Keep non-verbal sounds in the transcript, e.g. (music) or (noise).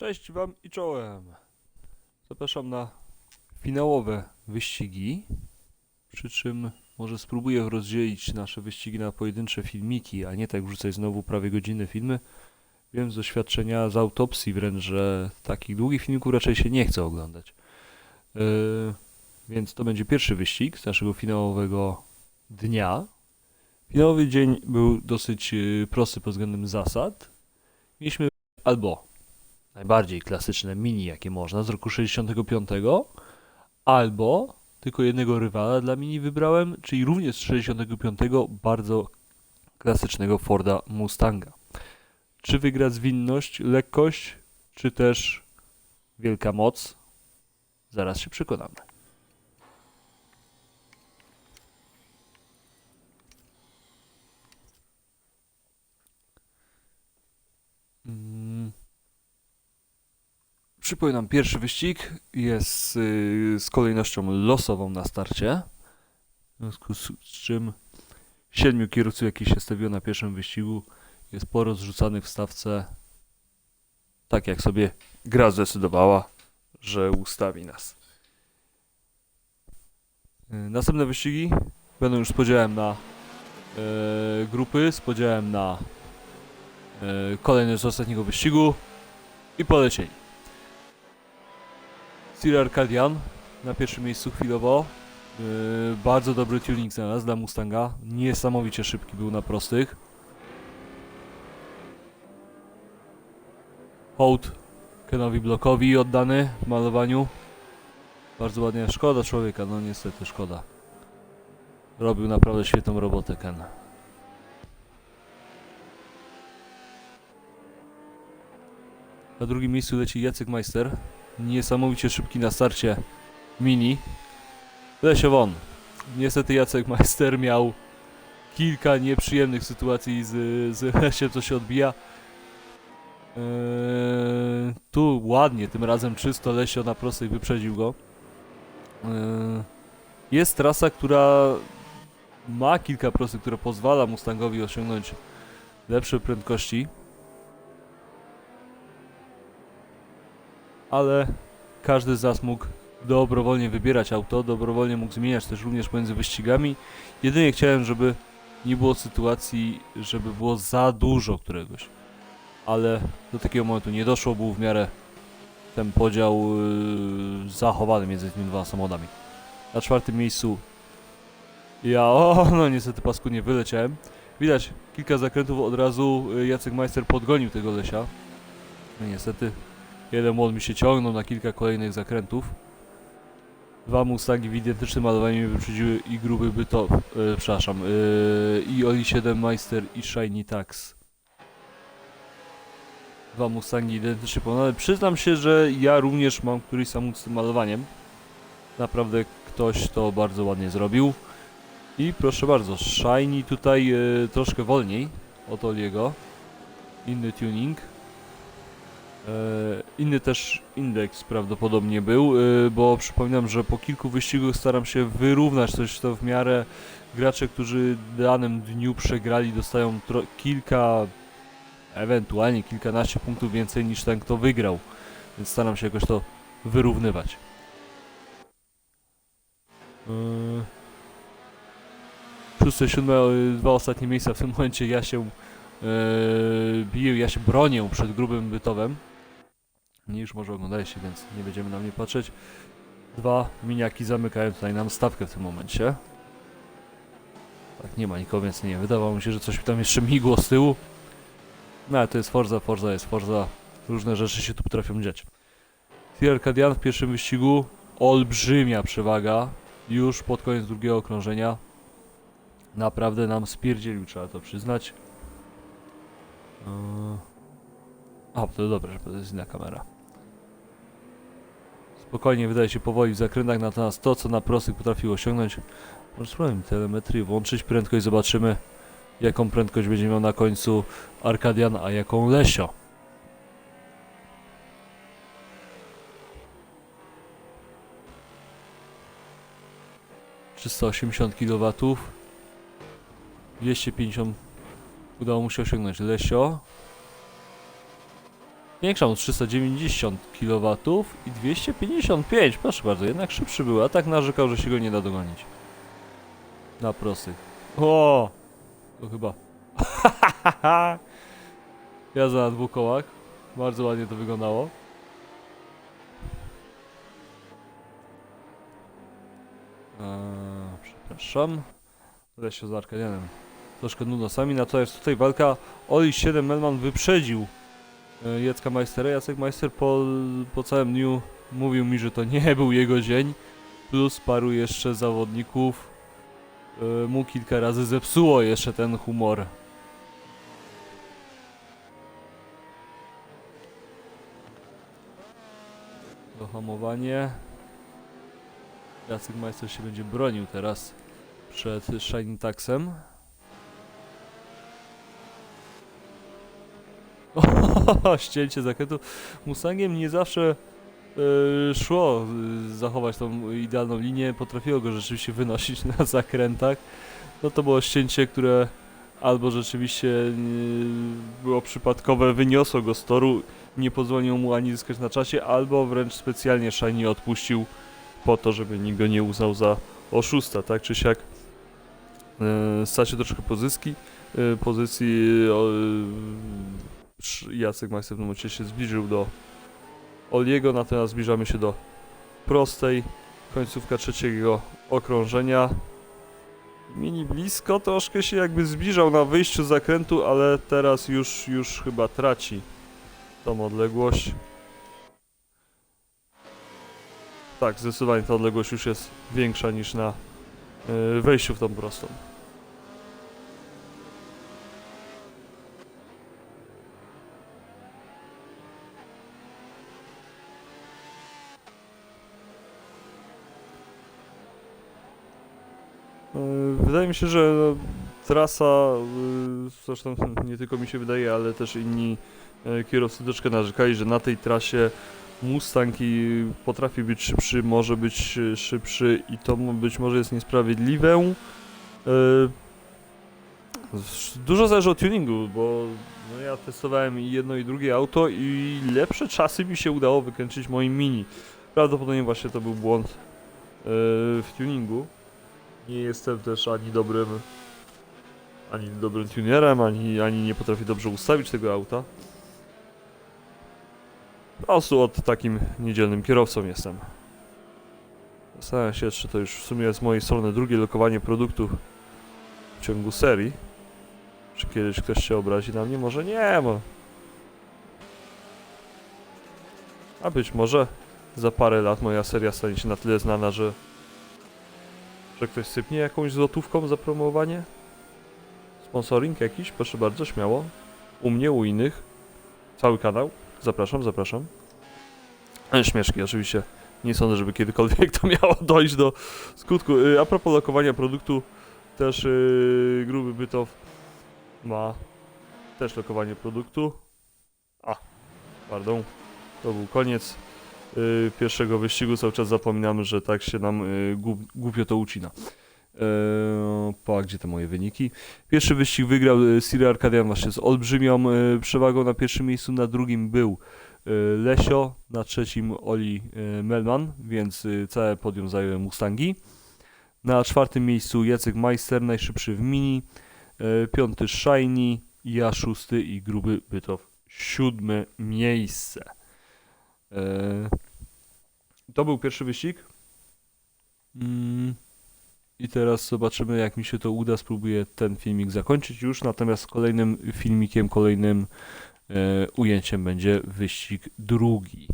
Cześć Wam i czołem. Zapraszam na finałowe wyścigi. Przy czym może spróbuję rozdzielić nasze wyścigi na pojedyncze filmiki, a nie tak wrzucać znowu prawie godzinne filmy. Wiem z doświadczenia z autopsji wręcz, że takich długich filmików raczej się nie chce oglądać. Yy, więc to będzie pierwszy wyścig z naszego finałowego dnia. Finałowy dzień był dosyć yy, prosty pod względem zasad. Mieliśmy albo najbardziej klasyczne mini, jakie można, z roku 65, albo tylko jednego rywala dla mini wybrałem, czyli również z 65 bardzo klasycznego Forda Mustanga. Czy wygra zwinność, lekkość, czy też wielka moc? Zaraz się przekonamy. Przypominam, pierwszy wyścig jest y, z kolejnością losową na starcie. W związku z, czym siedmiu kierowców, jakich się stawiło na pierwszym wyścigu, jest porozrzucanych w stawce. Tak jak sobie gra zdecydowała, że ustawi nas. Y, Następne wyścigi będą już z podziałem na e, grupy, z podziałem na e, z ostatniego wyścigu i polecieli. Sir Arcadian na pierwszym miejscu chwilowo. Yy, bardzo dobry tuning znalazł dla Mustanga. Niesamowicie szybki był na prostych. Hołd Kenowi Blockowi oddany w malowaniu. Bardzo ładnie. Szkoda człowieka, no niestety szkoda. Robił naprawdę świetną robotę Ken. Na drugim miejscu leci Jacek Meister niesamowicie szybki na starcie mini. Lesio won. Niestety Jacek Majster miał kilka nieprzyjemnych sytuacji z, z Lesiem, co się odbija. Eee, tu ładnie, tym razem czysto Lesio na prostej wyprzedził go. Eee, jest trasa, która ma kilka prostych, które pozwala Mustangowi osiągnąć lepsze prędkości. Ale każdy z nas mógł dobrowolnie wybierać auto, dobrowolnie mógł zmieniać też również pomiędzy wyścigami. Jedynie chciałem, żeby nie było sytuacji, żeby było za dużo któregoś. Ale do takiego momentu nie doszło, był w miarę ten podział yy, zachowany między tymi dwoma samochodami. Na czwartym miejscu ja, o, no niestety paskudnie wyleciałem. Widać, kilka zakrętów od razu y, Jacek Majster podgonił tego Lesia. No niestety Jeden młot mi się ciągnął na kilka kolejnych zakrętów. Dwa Mustangi w identycznym malowaniu wyprzedziły i gruby bytow, e, przepraszam, e, i Oli 7 Meister i Shiny Tax. Dwa Mustangi identycznie pokonane. Przyznam się, że ja również mam któryś samochód z tym malowaniem. Naprawdę ktoś to bardzo ładnie zrobił. I proszę bardzo, Shiny tutaj e, troszkę wolniej od Oliego. Inny tuning. E, Inny też indeks prawdopodobnie był, e, bo przypominam, że po kilku wyścigach staram się wyrównać coś to w miarę gracze, którzy w danym dniu przegrali, dostają kilka, ewentualnie kilkanaście punktów więcej niż ten, kto wygrał. Więc staram się jakoś to wyrównywać. E, Szóste, siódme, dwa ostatnie miejsca w tym momencie ja się biję, ja się bronię przed grubym bytowem. Nie już może oglądaliście, więc nie będziemy na mnie patrzeć. Dwa miniaki zamykają tutaj nam stawkę w tym momencie. Tak, nie ma nikogo, więc nie. Wydawało mi się, że coś tam jeszcze migło z tyłu. No ale to jest Forza, Forza jest Forza. Różne rzeczy się tu potrafią dziać. Sir Arcadian w pierwszym wyścigu. Olbrzymia przewaga. Już pod koniec drugiego okrążenia. Naprawdę nam spierdzielił, trzeba to przyznać. Yy. A, to dobrze, że to jest inna kamera. Spokojnie wydaje się powoli w zakrętach, natomiast to, co na prostych potrafił osiągnąć, może spróbujmy telemetrię włączyć, prędkość zobaczymy, jaką prędkość będzie miał na końcu Arkadian, a jaką Lesio. Trzysta osiemdziesiąt kW 250 udało mu się osiągnąć Lesio Większą 390 kW i 255. Proszę bardzo, jednak szybszy był, a tak narzekał, że się go nie da dogonić. Na prostych. O! To chyba. (laughs) Jazda na dwóch kołach. Bardzo ładnie to wyglądało. Eee, przepraszam. Lesio z Arkadianem. Troszkę nudno sami, natomiast tutaj walka Oli 7 Melman wyprzedził Jacka Majstera. Jacek Majster po, po całym dniu mówił mi, że to nie (laughs) był jego dzień. Plus paru jeszcze zawodników e, mu kilka razy zepsuło jeszcze ten humor. Dohamowanie. Jacek Majster się będzie bronił teraz przed Shiny Taxem. O, ścięcie zakrętu. Mustangiem nie zawsze e, szło e, zachować tą idealną linię. Potrafiło go rzeczywiście wynosić na zakrętach. No to było ścięcie, które albo rzeczywiście e, było przypadkowe, wyniosło go z toru, nie pozwoliło mu ani zyskać na czasie, albo wręcz specjalnie Shiny odpuścił po to, żeby nikt go nie uznał za oszusta, tak czy siak. E, stracił troszkę pozyski, e, pozycji Sz- Jacek Majster w tym momencie się zbliżył do Oliego, natomiast zbliżamy się do prostej, końcówka trzeciego okrążenia. Mini blisko, troszkę się jakby zbliżał na wyjściu zakrętu, ale teraz już, już chyba traci tą odległość. Tak, zdecydowanie ta odległość już jest większa niż na y, wejściu w tą prostą. Wydaje mi się, że trasa, y, zresztą nie tylko mi się wydaje, ale też inni y, kierowcy troszkę narzekali, że na tej trasie Mustang i potrafi być szybszy, może być y, szybszy i to być może jest niesprawiedliwe. Dużo zależy od tuningu, bo no ja testowałem i jedno i drugie auto i lepsze czasy mi się udało wykręcić moim mini. Prawdopodobnie właśnie to był błąd w tuningu. Nie jestem też ani dobrym ani dobrym tunerem, ani, ani nie potrafię dobrze ustawić tego auta. Po prostu od takim niedzielnym kierowcą jestem. Zastanawiam się, czy to już w sumie z mojej strony drugie lokowanie produktu w ciągu serii. Czy kiedyś ktoś się obrazi na mnie? Może nie, bo... A być może za parę lat moja seria stanie się na tyle znana, że że ktoś sypnie jakąś złotówką za promowanie? Sponsoring jakiś? Proszę bardzo, śmiało. U mnie, u innych. Cały kanał. Zapraszam, zapraszam. E, Śmieszki, oczywiście. Nie sądzę, żeby kiedykolwiek (laughs) to miało dojść do skutku. Y, A propos lokowania produktu, też yy, Gruby Bytow ma też lokowanie produktu. A, pardon. To był koniec pierwszego wyścigu. Cały czas zapominamy, że tak się nam y, głup, głupio to ucina. Eee, pa, gdzie te moje wyniki? Pierwszy wyścig wygrał y, Siri Arkadian właśnie z olbrzymią y, przewagą. Na pierwszym miejscu, na drugim był y, Lesio, na trzecim Oli y, Melman, więc y, całe podium zajęły Mustangi. Na czwartym miejscu Jacek Meister, najszybszy w mini. Y, piąty Shiny, ja szósty i Gruby Bytow siódme miejsce. Eee, to był pierwszy wyścig. Mm. I teraz zobaczymy, jak mi się to uda. Spróbuję ten filmik zakończyć już. Natomiast kolejnym filmikiem, kolejnym e, ujęciem będzie wyścig drugi.